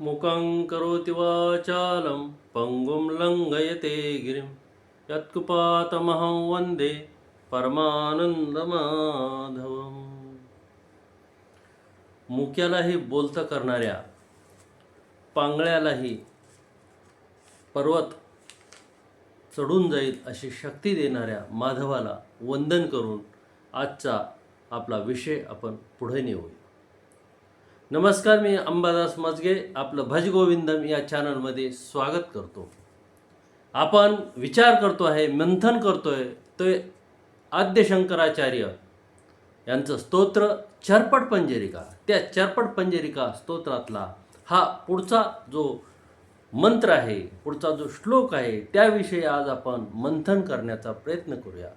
मुखं करोति वाचालं पङ्गुं लङ्घयते गिरिं। यत्कुपातमहं वन्दे परमानंदमाधवम मुक्यालाही बोलतं करणाऱ्या पांगळ्यालाही पर्वत चढून जाईल अशी शक्ती देणाऱ्या माधवाला वंदन करून आजचा आपला विषय आपण पुढे नेऊया. नमस्कार मी अंबादास मजगे आपलं भजगोविंदम या चॅनलमध्ये स्वागत करतो. आपण विचार करतो आहे मंथन करतो आहे ते आद्य शंकराचार्य यांचं स्तोत्र चरपट पंजरिका. त्या चरपट पंजरिका स्तोत्रातला हा पुढचा जो मंत्र आहे पुढचा जो श्लोक आहे त्याविषयी आज आपण मंथन करण्याचा प्रयत्न करूया.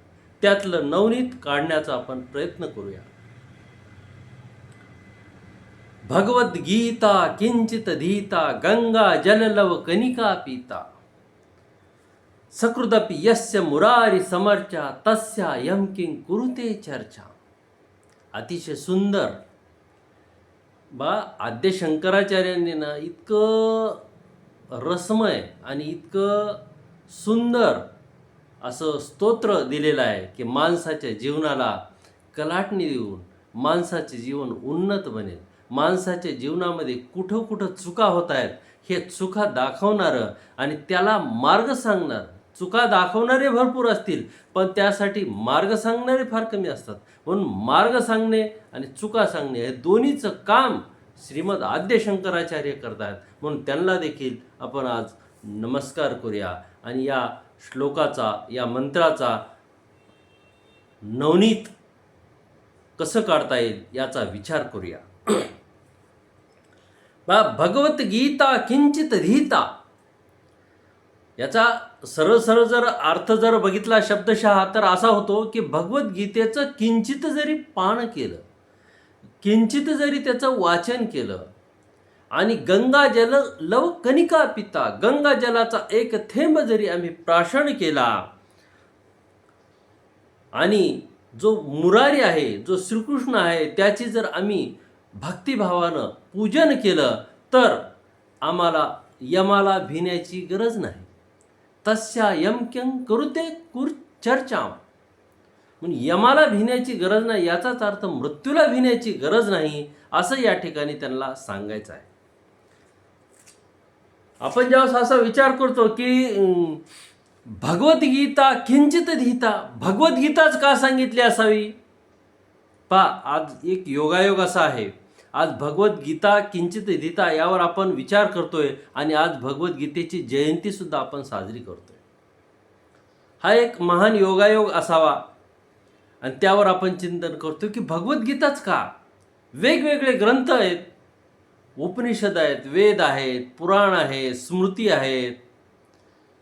त्यातलं नवनीत काढण्याचा आपण प्रयत्न करूया. भगवद्गीता किंचित धीता गंगा जललव कनिका पीता। सकृदपि यस्य मुरारी समर्चा तस्या यम किं कुरुते चर्चा। अतिशय सुंदर। बा आद्य शंकराचार्यांनी ना इतकं रसमय आणि इतकं सुंदर असं स्तोत्र दिलेलं आहे की माणसाच्या जीवनाला कलाटणी देऊन माणसाचे जीवन उन्नत बनेल. माणसाच्या जीवनामध्ये कुठं कुठं चुका होत आहेत हे चुका दाखवणारं आणि त्याला मार्ग सांगणार. चुका दाखवणारे भरपूर असतील पण त्यासाठी मार्ग सांगणारे फार कमी असतात. म्हणून मार्ग सांगणे आणि चुका सांगणे हे दोन्हीचं काम श्रीमद आद्य शंकराचार्य करतात. म्हणून त्यांना देखील आपण आज नमस्कार करूया. आणि या श्लोकाचा या मंत्राचा नवनीत कसं काढता येईल याचा विचार करूया. भगवद्गीता किंचित धीता याचा सरळ सरळ जर अर्थ जर बघितला शब्दशः तर असा होतो की भगवद्गीतेचं किंचित जरी पान केलं किंचित जरी त्याचं वाचन केलं आणि गंगा जल लव कणिका पिता गंगा जलाचा एक थेंब जरी आम्ही प्राशन केला आणि जो मुरारी आहे जो श्रीकृष्ण आहे त्याची जर आम्ही भक्तिभावानं पूजन केलं तर आम्हाला यमाला भिण्याची गरज नाही. तस्या यमक्यं करुते कुर चर्चा म्हणून यमाला भिण्याची गरज नाही याचाच अर्थ मृत्यूला भिण्याची गरज नाही असं या ठिकाणी त्यांना सांगायचं आहे. आपण जेव्हा असा विचार करतो की भगवद्गीता किंचित धीता भगवद्गीताच का सांगितली असावी? पा आज एक योगायोग असा आहे. आज भगवद्गीता किंचित गीता यावर आपण विचार करतोय आणि आज भगवद्गीतेची जयंतीसुद्धा आपण साजरी करतोय. हा एक महान योगायोग असावा. आणि त्यावर आपण चिंतन करतो की भगवद्गीताच का? वेगवेगळे ग्रंथ आहेत. उपनिषद आहेत वेद आहेत पुराण आहेत स्मृती आहेत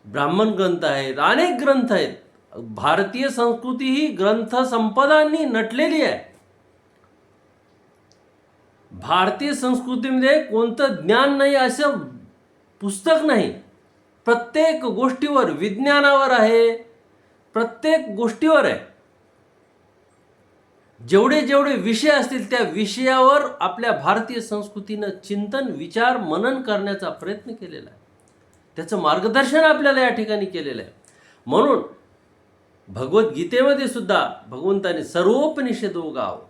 ब्राह्मण ग्रंथ आहेत अनेक ग्रंथ आहेत. भारतीय संस्कृती ही ग्रंथसंपदांनी नटलेली आहे. भारतीय संस्कृतीमध्ये कोणतं ज्ञान नाही असं पुस्तक नाही. प्रत्येक गोष्टीवर विज्ञानावर आहे. प्रत्येक गोष्टीवर आहे. जेवढे जेवढे विषय असतील त्या विषयावर आपल्या भारतीय संस्कृतीनं चिंतन विचार मनन करण्याचा प्रयत्न केलेला आहे. त्याचं मार्गदर्शन आपल्याला या ठिकाणी केलेलं आहे. म्हणून भगवद्गीतेमध्ये सुद्धा भगवंताने सर्वोपनिषेद गाव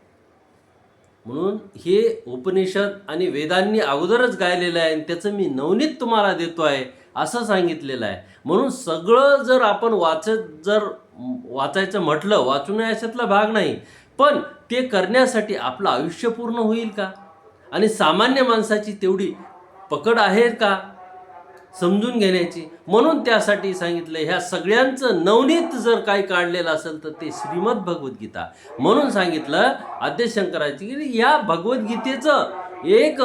म्हणून हे उपनिषद आणि वेदांनी अगोदरच गायलेलं आहे आणि त्याचं मी नवनीत तुम्हाला देतो आहे असं सांगितलेलं आहे. म्हणून सगळं जर आपण वाचत जर वाचायचं म्हटलं वाचून याच्यातला भाग नाही पण ते करण्यासाठी आपलं आयुष्य पूर्ण होईल का? आणि सामान्य माणसाची तेवढी पकड आहे का? समजून घेण्याची. म्हणून त्यासाठी सांगितलं ह्या सगळ्यांचं नवनीत जर काही काढलेलं असेल तर ते श्रीमद भगवद्गीता. म्हणून सांगितलं आद्यशंकराची की या भगवद्गीतेचं एक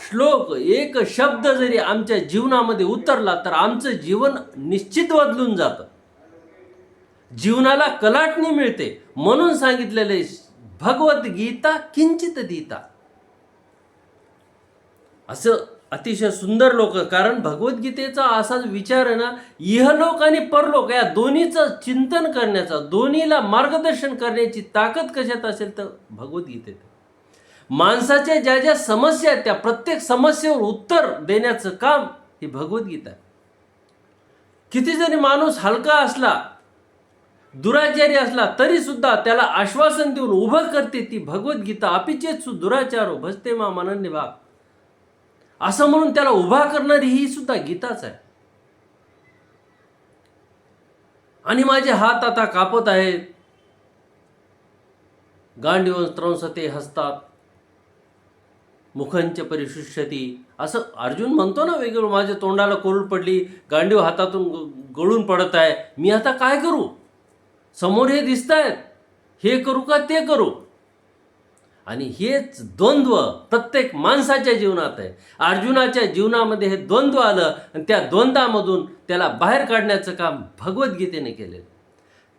श्लोक एक शब्द जरी आमच्या जीवनामध्ये उतरला तर आमचं जीवन निश्चित बदलून जातं. जीवनाला कलाटणी मिळते. म्हणून सांगितलेलं आहे भगवद्गीता किंचित गीता असं अतिशय सुंदर लोक कारण भगवद्गीतेचा असाच विचार आहे ना इहलोक आणि परलोक या दोन्हीचं चिंतन करण्याचा दोन्हीला मार्गदर्शन करण्याची ताकद कशात असेल तर भगवद्गीतेत. माणसाच्या ज्या ज्या समस्या आहेत त्या प्रत्येक समस्येवर उत्तर देण्याचं काम ही भगवद्गीता आहे. किती जरी माणूस हलका असला दुराचारी असला तरी सुद्धा त्याला आश्वासन देऊन उभं करते ती भगवद्गीता. अपिचेत सु दुराचारो भजते मा मनन्य भाग असं म्हणून त्याला उभा करणारी ही सुद्धा गीताच आहे. आणि माझे हात आता कापत आहेत. गांडीव त्रंसते हसतात. मुखंच परिशिष्यती. असं अर्जुन म्हणतो ना वेगळं माझ्या तोंडाला कोरड पडली गांडीव हातातून ग- गळून पडत आहे. मी आता काय करू? समोर हे दिसत आहेत हे करू का ते करू? आणि हेच द्वंद्व प्रत्येक माणसाच्या जीवनात आहे. अर्जुनाच्या जीवनामध्ये हे द्वंद्व आलं आणि त्या द्वंद्वामधून त्याला बाहेर काढण्याचं काम भगवद्गीतेने केलेलं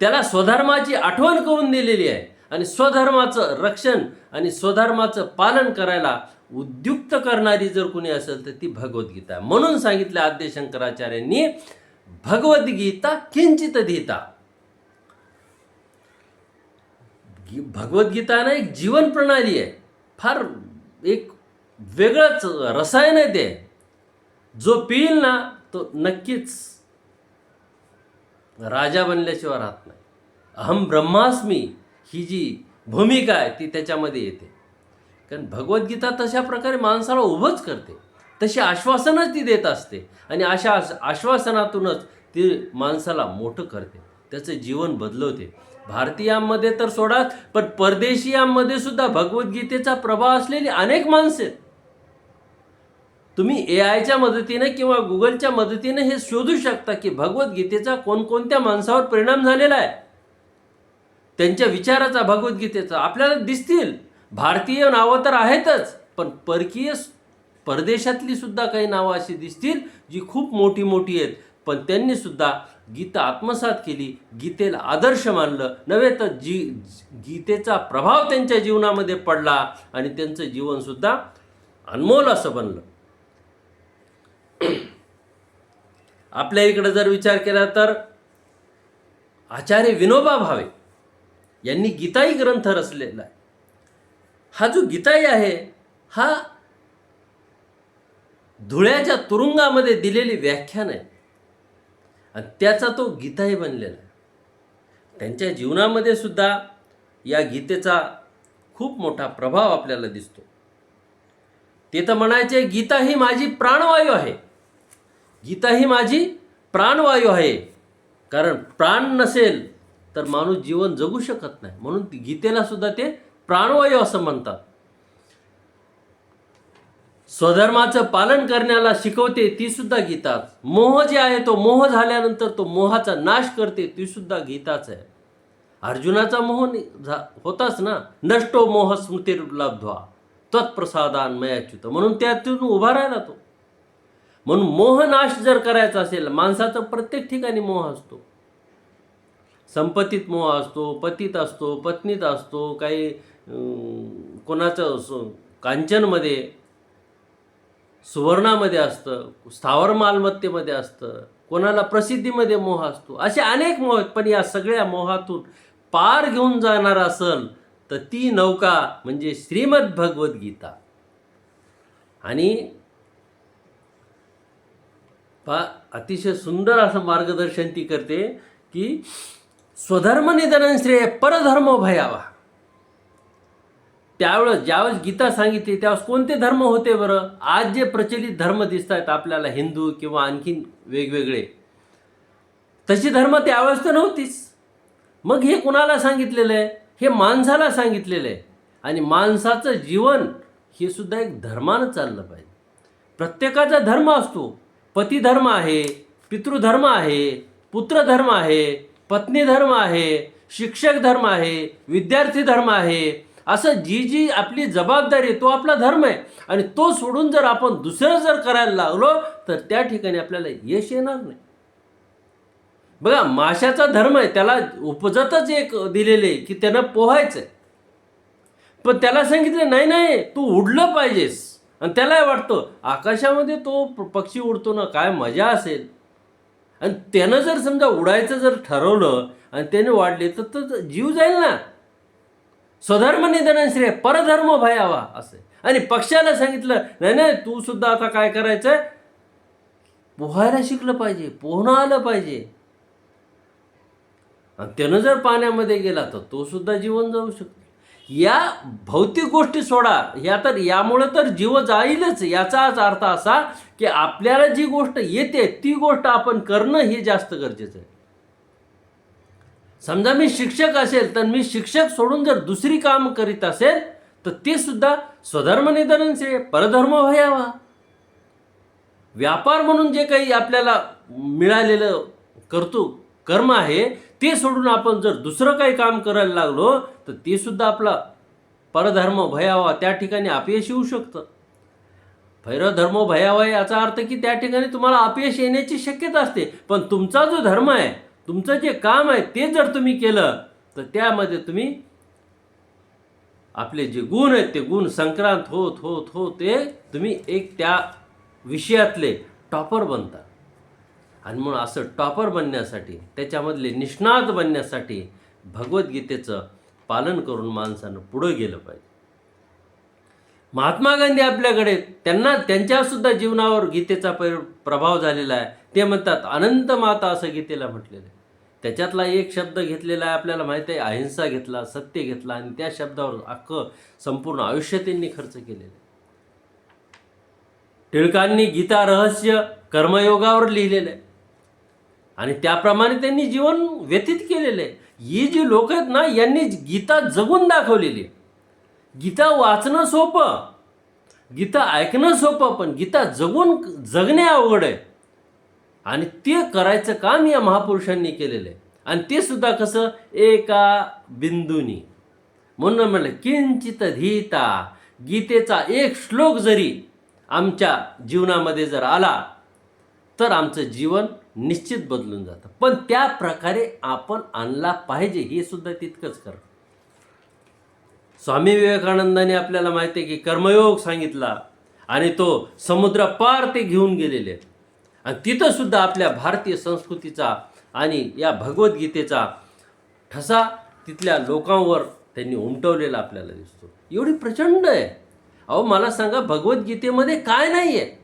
त्याला स्वधर्माची आठवण करून दिलेली आहे आणि स्वधर्माचं रक्षण आणि स्वधर्माचं पालन करायला उद्युक्त करणारी जर कुणी असेल तर ती भगवद्गीता म्हणून सांगितलं आद्य शंकराचार्यांनी भगवद्गीता किंचित धीता. गी- भगवद्गीता ना एक जीवन प्रणाली आहे. फार एक वेगळंच रसायन आहे ते. जो पिईल ना तो नक्कीच राजा बनल्याशिवाय राहत नाही. अहम ब्रह्मास्मी ही जी भूमिका आहे ती त्याच्यामध्ये येते. कारण भगवद्गीता तशा प्रकारे माणसाला उभंच करते. तशी आश्वासनच ती देत असते. आणि अशा आश्वासनातूनच ती माणसाला मोठं करते. त्याचं जीवन बदलवते. भारतीयांमध्ये तर सोडा पण परदेशीयांमध्ये सुद्धा भगवद्गीतेचा प्रभाव असलेली अनेक माणसं आहेत. तुम्ही ए आयच्या मदतीने किंवा गुगलच्या मदतीने हे शोधू शकता की भगवद्गीतेचा कोणकोणत्या माणसावर परिणाम झालेला आहे. त्यांच्या विचाराचा भगवद्गीतेचा आपल्याला दिसतील. भारतीय नावं तर आहेतच पण परकीय परदेशातली सुद्धा काही नावं अशी दिसतील जी खूप मोठी मोठी आहेत. पण त्यांनी सुद्धा गीता आत्मसात केली गीतेला आदर्श मानलं. नव्हे तर जी गीतेचा प्रभाव त्यांच्या जीवनामध्ये पडला आणि त्यांचं जीवनसुद्धा अनमोल असं बनलं. आपल्या इकडे जर विचार केला तर आचार्य विनोबा भावे यांनी गीताई ग्रंथ रचलेला आहे. हा जो गीताई आहे हा धुळ्याच्या तुरुंगामध्ये दिलेली व्याख्यान आहे. आणि त्याचा तो गीताही बनलेला आहे. त्यांच्या जीवनामध्ये सुद्धा या गीतेचा खूप मोठा प्रभाव आपल्याला दिसतो. ते तर म्हणायचे गीता ही माझी प्राणवायू आहे. गीता ही माझी प्राणवायू आहे. कारण प्राण नसेल तर माणूस जीवन जगू शकत नाही. म्हणून गीतेला सुद्धा ते प्राणवायू असं म्हणतात. स्वधर्माचं पालन करण्याला शिकवते ती सुद्धा गीताच. मोह जे आहे तो मोह झाल्यानंतर तो मोहाचा नाश करते ती सुद्धा गीताच आहे. अर्जुनाचा मोह झा- होताच ना? नष्टो मोह स्मृतिर्लब्ध्वा तत्प्रसादान मयाच्युत. म्हणून त्यातून उभा राहिला तो. म्हणून मोहनाश जर करायचा असेल माणसाचा प्रत्येक ठिकाणी मोह असतो. संपत्तीत मोह असतो पतीत असतो पत्नीत असतो काही कोणाचं कांचनमध्ये सुवर्णामध्ये असतं स्थावर मालमत्तेमध्ये असतं कोणाला प्रसिद्धीमध्ये मोह असतो असे अनेक मोह आहेत. पण या सगळ्या मोहातून पार घेऊन जाणार असल तर ती नौका म्हणजे श्रीमद भगवद्गीता आणि पा अतिशय सुंदर असं मार्गदर्शन ती करते की स्वधर्म निधन श्रेय परधर्म भयावा त्यावेळेस ज्यावेळेस गीता सांगितली त्यावेळेस कोणते धर्म होते बरं? आज जे प्रचलित धर्म दिसत आहेत आपल्याला हिंदू किंवा आणखीन वेगवेगळे. तशी धर्म त्यावेळेस तर नव्हतीच. मग हे कुणाला सांगितलेलं आहे? हे माणसाला सांगितलेलं आहे. आणि माणसाचं जीवन हे सुद्धा एक धर्मानं चाललं पाहिजे. प्रत्येकाचा धर्म असतो. पतीधर्म आहे पितृधर्म आहे पुत्रधर्म आहे पत्नी धर्म आहे शिक्षक धर्म आहे विद्यार्थी धर्म आहे असं जी जी आपली जबाबदारी आहे तो आपला धर्म आहे. आणि तो सोडून जर आपण दुसरं जर करायला लागलो तर त्या ठिकाणी आपल्याला यश येणार नाही. बघा माशाचा धर्म आहे त्याला उपजतच एक दिलेले आहे की त्यानं पोहायचं आहे पण त्याला सांगितलं नाही नाही तू उडलं पाहिजेस. आणि त्याला वाटतं आकाशामध्ये तो पक्षी उडतो ना काय मजा असेल. आणि त्यानं जर समजा उडायचं जर ठरवलं आणि त्याने वाढले तर जीव जाईल ना. स्वधर्म निधन श्रेय परधर्म भयावा असे. आणि पक्षाला सांगितलं नाही नाही तू सुद्धा आता काय करायचंय? पोहायला शिकलं पाहिजे पोहणं आलं पाहिजे. आणि त्यानं जर पाण्यामध्ये गेला तर तो सुद्धा जीवन जाऊ शकतो. या भौतिक गोष्टी सोडा. या तर यामुळं तर जीव जाईलच. याचाच अर्थ असा की आपल्याला जी गोष्ट येते ती गोष्ट आपण करणं हे जास्त गरजेचं आहे. समजा मी शिक्षक असेल तर मी शिक्षक सोडून जर दुसरी काम करीत असेल तर ते सुद्धा स्वधर्म निधनचे परधर्म भयावा व्यापार म्हणून जे काही आपल्याला मिळालेलं करतो कर्म आहे ते सोडून आपण जर दुसरं काही काम करायला लागलो तर ते सुद्धा आपला परधर्म भयावा त्या ठिकाणी अपयश येऊ शकतं. भैरवधर्म भयावा याचा अर्थ की त्या ठिकाणी तुम्हाला अपयश येण्याची शक्यता असते. पण तुमचा जो धर्म आहे तुमचं जे काम आहे ते जर तुम्ही केलं तर त्यामध्ये तुम्ही आपले जे गुण आहेत ते गुण संक्रांत होत होत हो ते तुम्ही एक त्या विषयातले टॉपर बनता. आणि म्हणून असं टॉपर बनण्यासाठी त्याच्यामधले निष्णात बनण्यासाठी भगवद्गीतेचं पालन करून माणसानं पुढं गेलं पाहिजे. महात्मा गांधी आपल्याकडे त्यांना त्यांच्यासुद्धा जीवनावर गीतेचा प्रभाव झालेला आहे. ते म्हणतात अनंत माता असं गीतेला म्हटलेलं आहे. त्याच्यातला एक शब्द घेतलेला आहे आपल्याला माहिती आहे अहिंसा घेतला सत्य घेतला आणि त्या शब्दावर अख्खं संपूर्ण आयुष्य त्यांनी खर्च केलेलं आहे. टिळकांनी गीता रहस्य कर्मयोगावर लिहिलेलं आहे. आणि त्याप्रमाणे त्यांनी जीवन व्यतीत केलेलं आहे. ही जी लोक आहेत ना यांनी गीता जगून दाखवलेली आहे. गीता वाचणं सोपं गीता ऐकणं सोपं पण गीता जगून जगणे अवघड आहे. आणि ते करायचं काम या महापुरुषांनी केलेलं आहे. आणि ते सुद्धा कसं? एका बिंदूनी. म्हणून म्हणलं किंचित धीता गीतेचा एक श्लोक जरी आमच्या जीवनामध्ये जर आला तर आमचं जीवन निश्चित बदलून जातं. पण त्या प्रकारे आपण आणला पाहिजे हे सुद्धा तितकंच कर स्वामी विवेकानंदाने आपल्याला माहिती आहे की कर्मयोग सांगितला आणि तो समुद्र पार ते घेऊन गेलेले आहेत. आणि तिथं सुद्धा आपल्या भारतीय संस्कृतीचा आणि या भगवद्गीतेचा ठसा तिथल्या लोकांवर त्यांनी उमटवलेला आपल्याला दिसतो. एवढी प्रचंड आहे. अहो मला सांगा भगवद्गीतेमध्ये काय नाही आहे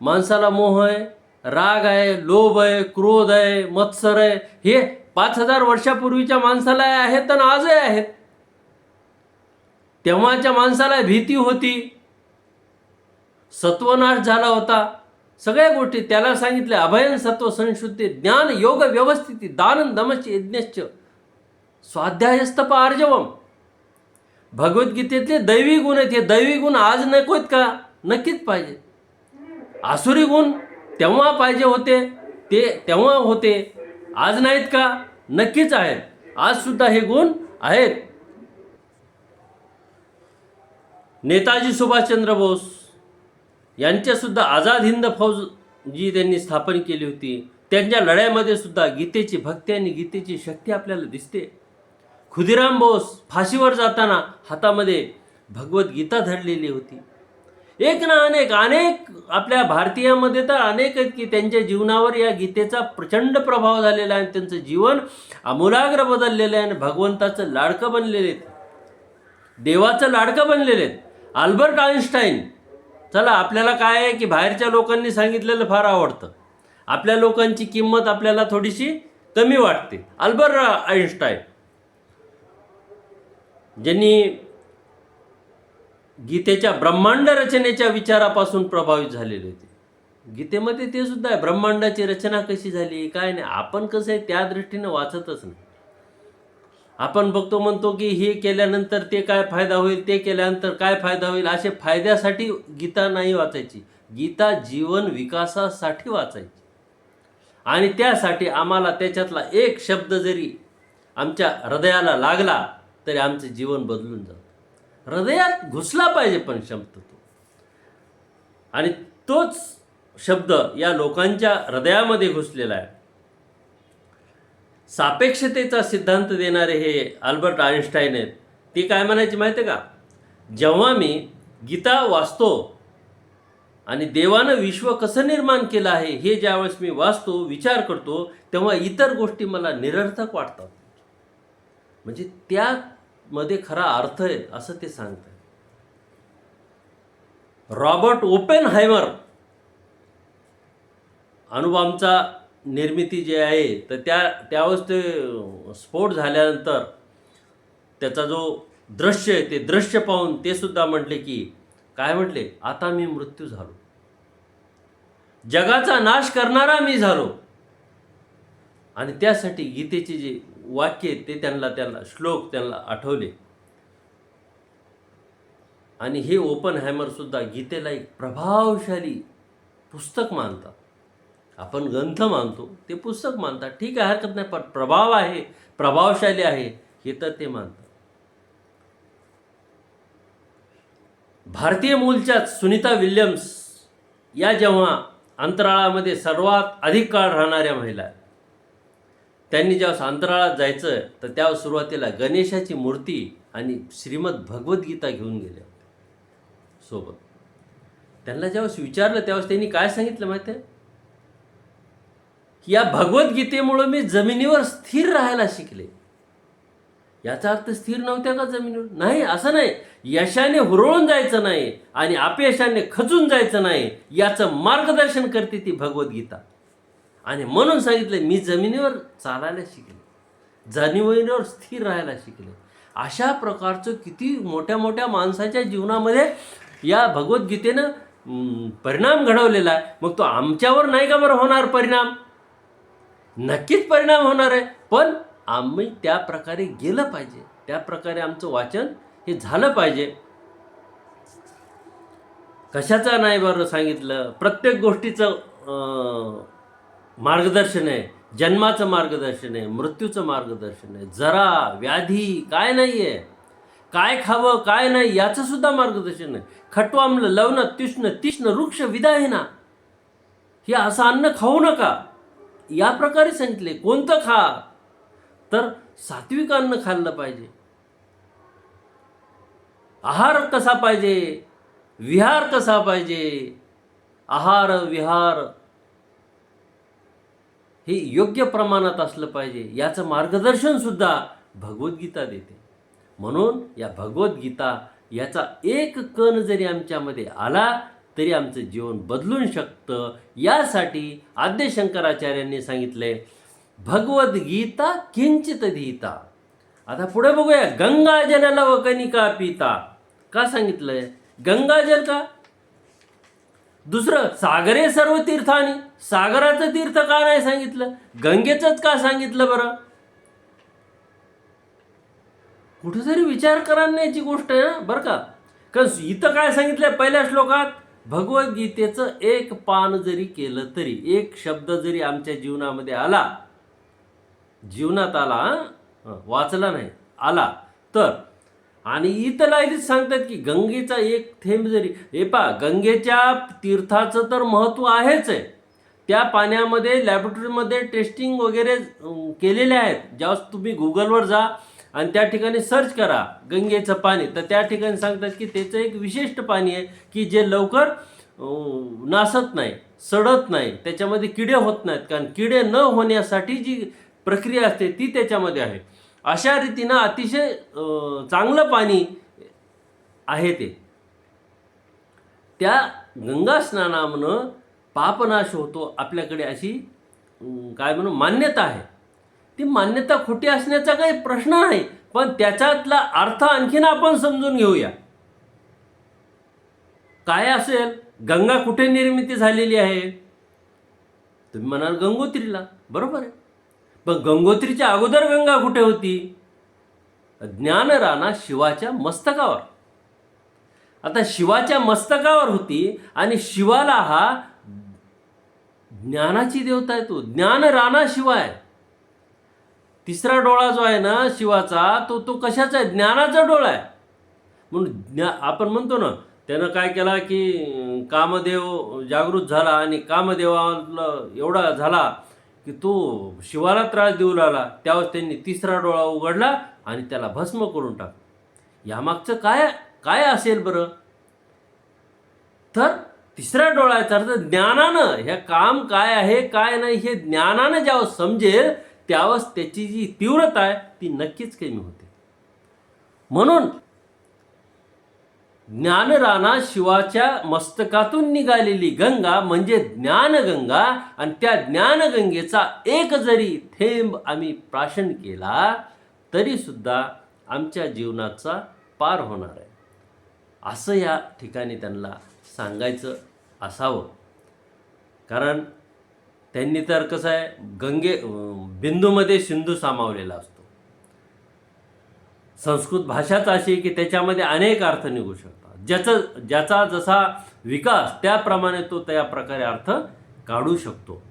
माणसाला मोह आहे राग आहे लोभ आहे क्रोध आहे मत्सर आहे. हे पाच हजार वर्षापूर्वीच्या माणसाला आहेत आणि आजही आहेत. तेव्हाच्या माणसाला भीती होती. सत्वनाश झाला होता. सगळ्या गोष्टी त्याला सांगितल्या. अभयन सत्व संशुद्धी ज्ञान योग व्यवस्थिती दान दमश्च यज्ञश्च. स्वाध्यायस्तप आर्जवम. भगवद्गीतेतले दैवी गुण आहेत. हे दैवी गुण आज नको आहेत का? नक्कीच पाहिजे. आसुरी गुण तेव्हा पाहिजे होते. ते तेव्हा होते. आज नाहीत का? नक्कीच आहेत. आज सुद्धा हे गुण आहेत. नेताजी सुभाषचंद्र बोस. यांच्यासुद्धा आझाद हिंद फौज जी त्यांनी स्थापन केली होती. त्यांच्या लढ्यामध्ये सुद्धा गीतेची भक्ती आणि गीतेची शक्ती आपल्याला दिसते. खुदिराम बोस फाशीवर जाताना हातामध्ये भगवद्गीता धरलेली होती. एक ना अनेक अनेक आपल्या भारतीयामध्ये तर अनेक आहेत की त्यांच्या जीवनावर या गीतेचा प्रचंड प्रभाव झालेला आहे आणि त्यांचं जीवन आमूलाग्र बदललेलं आहे आणि भगवंताचं लाडकं बनलेले आहेत. देवाचं लाडकं बनलेले आहेत. आल्बर्ट आईन्स्टाईन चला आपल्याला काय आहे की बाहेरच्या लोकांनी सांगितलेलं फार आवडतं. आपल्या लोकांची किंमत आपल्याला थोडीशी कमी वाटते. अल्बर्ट आईन्स्टाईन ज्यांनी गीतेच्या ब्रह्मांड रचनेच्या विचारापासून प्रभावित झालेले होते. गीतेमध्ये ते सुद्धा आहे ब्रह्मांडाची रचना कशी झाली काय नाही आपण कसं आहे त्या दृष्टीनं वाचतच नाही. आपण बघतो म्हणतो की हे केल्यानंतर ते काय फायदा होईल ते केल्यानंतर काय फायदा होईल असे फायद्यासाठी गीता नाही वाचायची. गीता जीवन विकासासाठी वाचायची. आणि त्यासाठी आम्हाला त्याच्यातला एक शब्द जरी आमच्या हृदयाला लागला तरी आमचं जीवन बदलून जातं. हृदयात घुसला पाहिजे पण शब्द तो. आणि तोच शब्द या लोकांच्या हृदयामध्ये घुसलेला आहे. सापेक्षतेचा सिद्धांत देणारे हे अल्बर्ट आईन्स्टाईन आहेत. ते काय म्हणायचे माहिती आहे का? जेव्हा मी गीता वाचतो आणि देवानं विश्व कसं निर्माण केलं आहे हे ज्यावेळेस मी वाचतो विचार करतो तेव्हा इतर गोष्टी मला निरर्थक वाटतात. म्हणजे त्यामध्ये खरा अर्थ आहे असं ते सांगत रॉबर्ट ओपेन हायमर अणुबॉम्बचा निर्मिती जे आहे तर त्या त्यावेळेस ते स्फोट झाल्यानंतर त्याचा जो दृश्य आहे ते दृश्य पाहून ते सुद्धा म्हटले की काय म्हटले? आता मी मृत्यू झालो. जगाचा नाश करणारा मी झालो. आणि त्यासाठी गीतेचे जे वाक्य आहे ते त्यांना त्यांना श्लोक त्यांना आठवले. आणि हे ओपन हॅमर सुद्धा गीतेला एक प्रभावशाली पुस्तक मानतात. आपण ग्रंथ मानतो ते पुस्तक मानतात. ठीक आहे हरकत नाही पण प्रभाव आहे प्रभावशाली आहे हे तर ते मानतात. भारतीय मूलच्या सुनीता विल्यम्स या जेव्हा अंतराळामध्ये सर्वात अधिक काळ राहणाऱ्या महिला त्यांनी जेव्हा अंतराळात जायचं तर त्यावर सुरुवातीला गणेशाची मूर्ती आणि श्रीमद भगवद्गीता घेऊन गेल्या. सोबत. त्यांना ज्यावेळेस विचारलं त्यावेळेस त्यांनी काय सांगितलं माहिती आहे या भगवद्गीतेमुळं मी जमिनीवर स्थिर राहायला शिकले. याचा अर्थ स्थिर नव्हत्या का जमिनीवर? नाही असं नाही. यशाने हुरळून जायचं नाही आणि अपयशाने खचून जायचं नाही याचं मार्गदर्शन करते ती भगवद्गीता. आणि म्हणून सांगितलं मी जमिनीवर चालायला शिकले. जमिनीवर स्थिर राहायला शिकले. अशा प्रकारचं किती मोठ्या मोठ्या माणसाच्या जीवनामध्ये या भगवद्गीतेनं परिणाम घडवलेला आहे. मग तो आमच्यावर नाही का बरं होणार परिणाम? नक्कीच परिणाम होणार आहे. पण आम्ही त्या प्रकारे गेलं पाहिजे. त्या प्रकारे आमचं वाचन हे झालं पाहिजे. कशाचा नाही बरं सांगितलं? प्रत्येक गोष्टीचं अं, मार्गदर्शन आहे. जन्माचं मार्गदर्शन आहे. मृत्यूचं मार्गदर्शन आहे. जरा व्याधी काय नाही आहे काय खावं काय नाही याचं सुद्धा मार्गदर्शन आहे. खटवामलं लवण तिष्ण तिष्ण वृक्ष ना. हे असं अन्न खाऊ नका. या प्रकारे सांगितले कोणतं खा? तर सात्विक अन्न खाल्लं पाहिजे. आहार कसा पाहिजे? विहार कसा पाहिजे? आहार विहार हे योग्य प्रमाणात असलं पाहिजे. याचं मार्गदर्शन सुद्धा भगवद्गीता देते. म्हणून या भगवद्गीता याचा एक कण जरी आमच्यामध्ये आला तरी आमचं जीवन बदलून शकतं. यासाठी आद्य शंकराचार्यांनी सांगितलंय भगवद्गीता किंचित धीता. आता पुढे बघूया गंगाजनाला लव कनिका पिता. का सांगितलंय? गंगाजल का? दुसरं सागरे सर्व तीर्थानी. सागराचं तीर्थ का नाही सांगितलं? गंगेचंच का सांगितलं बरं? कुठेतरी विचार करण्याची गोष्ट आहे ना बरं का? कारण इथं काय सांगितलंय? पहिल्या श्लोकात भगवद्गीतेचं एक पान जरी केलं तरी एक शब्द जरी आमच्या जीवनामध्ये आला जीवनात आला वाचला नाही आला तर आणि इथं लाईनीच सांगतात की गंगेचा एक थेंब जरी हे पा गंगेच्या तीर्थाचं तर महत्त्व आहेच आहे. त्या पाण्यामध्ये लॅबोरेटरीमध्ये टेस्टिंग वगैरे केलेले आहेत. ज्यावेळेस तुम्ही गुगलवर जा आणि त्या ठिकाणी सर्च करा गंगेचं पाणी. तर त्या ठिकाणी सांगतात की त्याचं एक विशिष्ट पाणी आहे की जे लवकर नासत नाही सडत नाही त्याच्यामध्ये किडे होत नाहीत. कारण किडे न होण्यासाठी जी प्रक्रिया असते ती त्याच्यामध्ये आहे. अशा रीतीनं अतिशय चांगलं पाणी आहे ते. त्या गंगा स्नानामुळं पापनाश होतो आपल्याकडे अशी काय म्हणू मान्यता आहे. ती मान्यता खोटी असण्याचा काही प्रश्न नाही पण त्याच्यातला अर्थ आणखीन आपण समजून घेऊया. काय असेल? गंगा कुठे निर्मिती झालेली आहे? तुम्ही म्हणाल गंगोत्रीला. बरोबर आहे. पण गंगोत्रीच्या अगोदर गंगा कुठे होती? ज्ञान राणा शिवाच्या मस्तकावर. आता शिवाच्या मस्तकावर होती आणि शिवाला हा ज्ञानाची देवता आहे तो. ज्ञान राणा शिवाय. तिसरा डोळा जो आहे ना शिवाचा तो तो कशाचा आहे? ज्ञानाचा डोळा आहे. म्हणून ज्ञा आपण म्हणतो ना त्यानं काय केला की कामदेव जागृत झाला आणि कामदेवाला एवढा झाला की तो शिवाला त्रास देऊ लागला. त्यावेळेस त्यांनी तिसरा डोळा उघडला आणि त्याला भस्म करून टाक यामागचं काय काय असेल बरं? तर तिसरा डोळा आहे अर्थ ज्ञानानं हे काम काय आहे काय नाही हे ज्ञानानं जेव्हा समजेल त्यावेळेस त्याची जी तीव्रता आहे ती नक्कीच कमी होते. म्हणून ज्ञानराना शिवाच्या मस्तकातून निघालेली गंगा म्हणजे ज्ञानगंगा आणि त्या ज्ञानगंगेचा एक जरी थेंब आम्ही प्राशन केला तरी सुद्धा आमच्या जीवनाचा पार होणार आहे. असं या ठिकाणी त्यांना सांगायचं असावं. कारण त्यांनी तर कसं आहे गंगे बिंदूमध्ये सिंधू सामावलेला असतो. संस्कृत भाषाच अशी की त्याच्यामध्ये अनेक अर्थ निघू शकतात. ज्याचं ज्याचा जसा विकास त्याप्रमाणे तो त्या प्रकारे अर्थ काढू शकतो.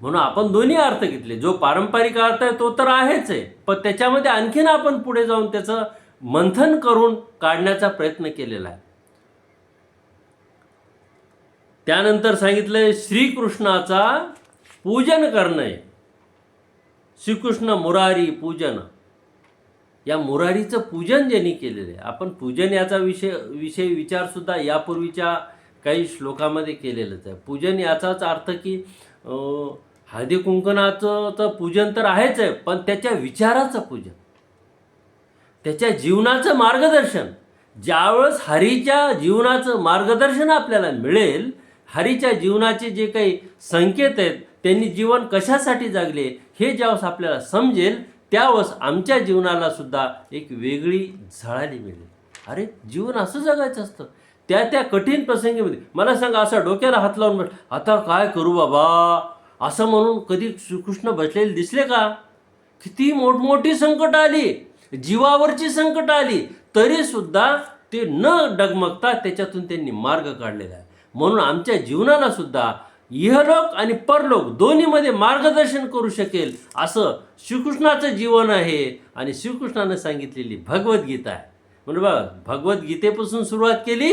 म्हणून आपण दोन्ही अर्थ घेतले. जो पारंपरिक अर्थ आहे तो तर आहेच आहे. पण त्याच्यामध्ये आणखीन आपण पुढे जाऊन त्याचं मंथन करून काढण्याचा प्रयत्न केलेला आहे. त्यानंतर सांगितलंय श्रीकृष्णाचा पूजन करणे श्रीकृष्ण मुरारी पूजन. या मुरारीचं पूजन ज्यांनी केलेलं आहे आपण पूजन याचा विषय विषय विचारसुद्धा यापूर्वीच्या काही श्लोकामध्ये केलेलंच आहे. पूजन याचाच अर्थ की हळदीकुंकणाचं हळदी कुंकणाचं तर पूजन तर आहेच आहे पण त्याच्या विचाराचं पूजन. त्याच्या जीवनाचं मार्गदर्शन. ज्यावेळेस हरीच्या जीवनाचं मार्गदर्शन आपल्याला मिळेल हरीच्या जीवनाचे जे काही संकेत आहेत त्यांनी जीवन कशासाठी जागले हे ज्यावेळेस आपल्याला समजेल त्यावेळेस आमच्या जीवनाला सुद्धा एक वेगळी झळाली मिळेल. अरे जीवन असं जगायचं असतं. त्या त्या कठीण प्रसंगीमध्ये मला सांगा असं डोक्याला हात लावून बस आता काय करू बाबा? असं म्हणून कधी श्रीकृष्ण बसलेले दिसले का? किती मोठमोठी संकट आली जीवावरची संकट आली तरीसुद्धा ते न डगमगता त्याच्यातून त्यांनी मार्ग काढलेला आहे. म्हणून आमच्या जीवनाला सुद्धा इहलोक आणि परलोक दोन्हीमध्ये मार्गदर्शन करू शकेल असं श्रीकृष्णाचं जीवन आहे आणि श्रीकृष्णानं सांगितलेली भगवद्गीता आहे. म्हणून बघा भगवद्गीतेपासून सुरुवात केली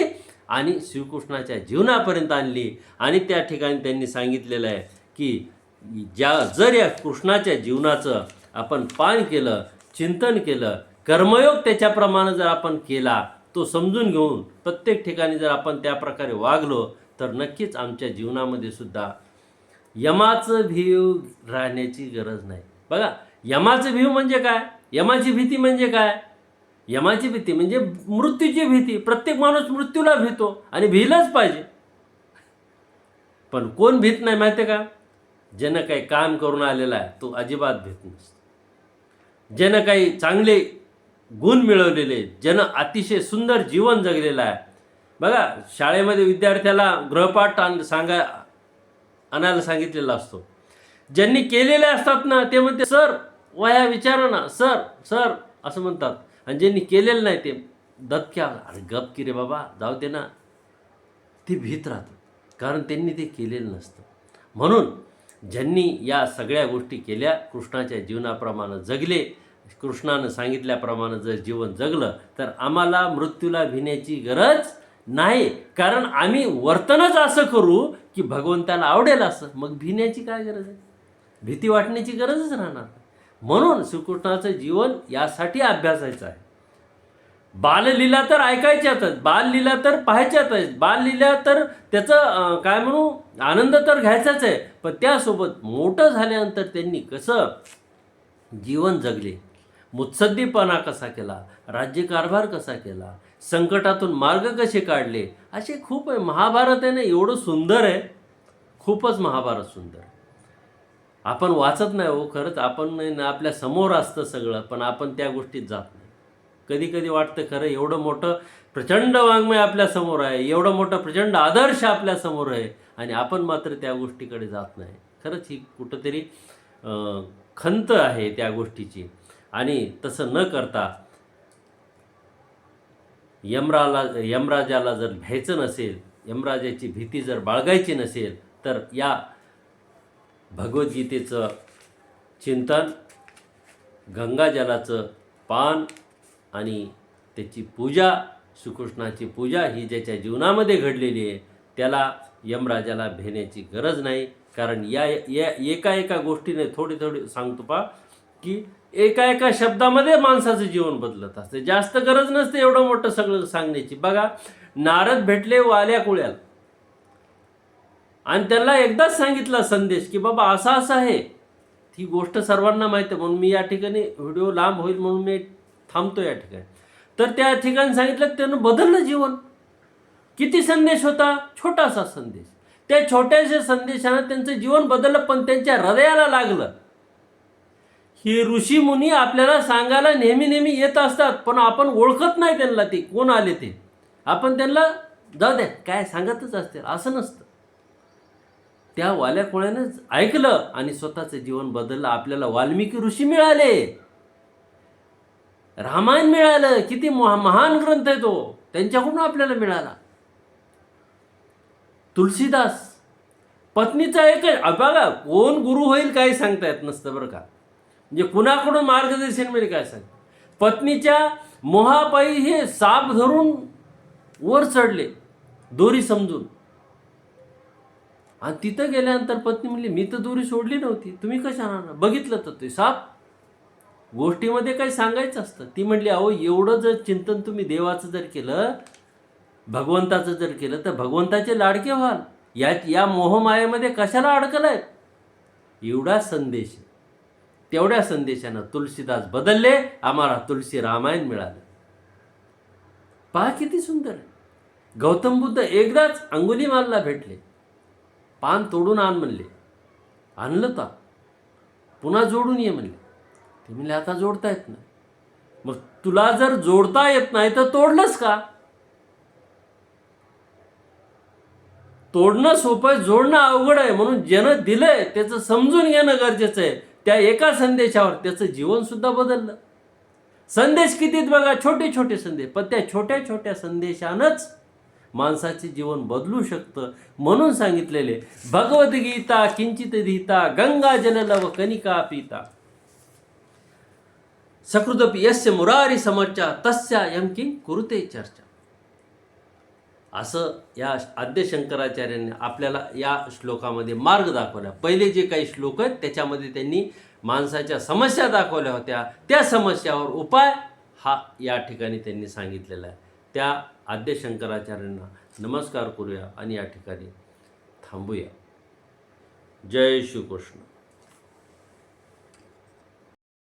आणि श्रीकृष्णाच्या जीवनापर्यंत आणली. आणि त्या ठिकाणी त्यांनी सांगितलेलं आहे की ज्या जर या कृष्णाच्या जीवनाचं आपण पान केलं चिंतन केलं कर्मयोग त्याच्याप्रमाणे जर आपण केला तो समजून घेऊन प्रत्येक ठिकाणी जर आपण त्या प्रकारे वागलो तर नक्कीच आमच्या जीवनामध्ये सुद्धा यमाचं भीव राहण्याची गरज नाही. बघा यमाचं भीव म्हणजे काय? यमाची भीती म्हणजे काय? यमाची भीती म्हणजे मृत्यूची भीती. प्रत्येक माणूस मृत्यूला भीतो आणि भिलंच पाहिजे. पण कोण भीत नाही माहिती का? ज्यानं काही काम करून आलेला आहे तो अजिबात भीत नसतो. ज्यानं काही चांगले गुण मिळवलेले ज्यानं अतिशय सुंदर जीवन जगलेलं आहे. बघा शाळेमध्ये विद्यार्थ्याला गृहपाठ आण सांगा आणायला सांगितलेला असतो. ज्यांनी केलेले असतात ना ते म्हणते सर वया विचारा ना सर सर असं म्हणतात. आणि ज्यांनी केलेलं नाही ते दबक्या अरे गप की रे बाबा जाऊ दे ना. ते भीत राहतं कारण त्यांनी ते केलेलं नसतं. म्हणून ज्यांनी या सगळ्या गोष्टी केल्या कृष्णाच्या जीवनाप्रमाणे जगले कृष्णानं सांगितल्याप्रमाणे जर जीवन जगलं तर आम्हाला मृत्यूला भिण्याची गरज नाही. कारण आम्ही वर्तनच असं करू की भगवंताला आवडेल असं. मग भिण्याची काय गरज आहे? भीती वाटण्याची गरजच राहणार म्हणून श्रीकृष्णाचं जीवन यासाठी अभ्यासायचं आहे. बाललीला तर ऐकायच्यातच बाललीला तर पाहायच्यातच बाललीला तर त्याचं काय म्हणू आनंद तर घ्यायचाच आहे. पण त्यासोबत मोठं झाल्यानंतर त्यांनी कसं जीवन जगले? मुत्सद्दीपणा कसा केला? राज्यकारभार कसा केला? संकटातून मार्ग कसे काढले? असे खूप आहे. महाभारत आहे ना एवढं सुंदर आहे. खूपच महाभारत सुंदर आपण वाचत नाही हो खरंच आपण ना आपल्यासमोर असतं सगळं पण आपण त्या गोष्टीत जात नाही. कधी कधी वाटतं खरं एवढं मोठं प्रचंड वाङ्मय आपल्यासमोर आहे एवढं मोठं प्रचंड आदर्श आपल्यासमोर आहे आणि आपण मात्र त्या गोष्टीकडे जात नाही. खरंच ही कुठंतरी खंत आहे त्या गोष्टीची. आणि तसं न करता यमराला यमराजाला जर भ्यायचं नसेल यमराजाची भीती जर बाळगायची नसेल तर या भगवद्गीतेचं चिंतन गंगाजलाचं पान आणि त्याची पूजा श्रीकृष्णाची पूजा ही ज्याच्या जीवनामध्ये घडलेली आहे त्याला यमराजाला भेण्याची गरज नाही. कारण या या एका एका गोष्टीने थोडी थोडी सांगतो पा की एका एका शब्दामध्ये माणसाचं जीवन बदलत असते. जास्त गरज नसते एवढं मोठं सगळं सांगण्याची. बघा नारद भेटले वाल्या कुळ्याला. आणि त्यांना एकदाच सांगितला संदेश की बाबा असा असा आहे. ही गोष्ट सर्वांना माहिती आहे म्हणून मी या ठिकाणी व्हिडिओ लांब होईल म्हणून मी थांबतो या ठिकाणी. तर त्या ठिकाणी सांगितलं त्यानं बदललं जीवन. किती संदेश होता? छोटासा संदेश. त्या छोट्याशा संदेशानं त्यांचं जीवन बदललं पण त्यांच्या हृदयाला लागलं. हे ऋषी मुनी आपल्याला सांगायला नेहमी नेहमी येत असतात पण आपण ओळखत नाही त्यांना ते. कोण आले ते? आपण त्यांना जाऊ द्या काय सांगतच असते असं नसतं. त्या वाल्या कोळ्यानंच ऐकलं आणि स्वतःचं जीवन बदललं. आपल्याला वाल्मिकी ऋषी मिळाले. रामायण मिळालं. किती महा महान ग्रंथ आहे तो. त्यांच्याकडून आपल्याला मिळाला. तुलसीदास पत्नीचा एक बघा कोण गुरु होईल काही सांगता येत नसतं बरं का. म्हणजे कुणाकडून मार्गदर्शन मिळेल काय सांग? पत्नीच्या मोहापायी हे साप धरून वर चढले दोरी समजून. आणि तिथं गेल्यानंतर पत्नी म्हणली मी तर दोरी सोडली नव्हती तुम्ही कशा राहणार? बघितलं तर ते साप. गोष्टीमध्ये काही सांगायचं असतं. ती म्हणली अहो एवढं जर चिंतन तुम्ही देवाचं जर केलं भगवंताचं जर केलं तर भगवंताचे लाडके व्हाल. या या मोहमायेमध्ये कशाला अडकलाय? एवढा संदेश आहे. तेवढ्या संदेशानं तुलसीदास बदलले आम्हाला तुलसी रामायण मिळालं. पहा किती सुंदर गौतम बुद्ध एकदाच अंगुली मालला भेटले. पान तोडून आण म्हणले. आणलं तर पुन्हा जोडून ये म्हणले. ते म्हणले आता जोडता येत नाही मग तुला जर जोडता येत नाही तर तोडलंस का? तोडणं सोपं आहे जोडणं अवघड आहे म्हणून ज्यानं दिलंय त्याचं समजून घेणं गरजेचं आहे. त्या एका संदेशावर त्याचं जीवन सुद्धा बदललं. संदेश कितीत बघा? छोटे छोटे संदेश. पण त्या छोट्या छोट्या संदेशानंच माणसाचे जीवन बदलू शकतं म्हणून सांगितलेले. भगवद्गीता किंचित धीता गंगा जललव कनिका पिता. सकृदपि यस्य मुरारी समर्चा तस्या यमकिंग कुरुते चर्चा. असं या आद्य शंकराचार्यांनी आपल्याला या श्लोकामध्ये मार्ग दाखवला. पहिले जे काही श्लोक आहेत त्याच्यामध्ये त्यांनी माणसाच्या समस्या दाखवल्या होत्या. त्या समस्यावर उपाय हा या ठिकाणी त्यांनी सांगितलेला आहे. त्या आद्य शंकराचार्यांना नमस्कार करूया आणि या ठिकाणी थांबूया. जय श्रीकृष्ण.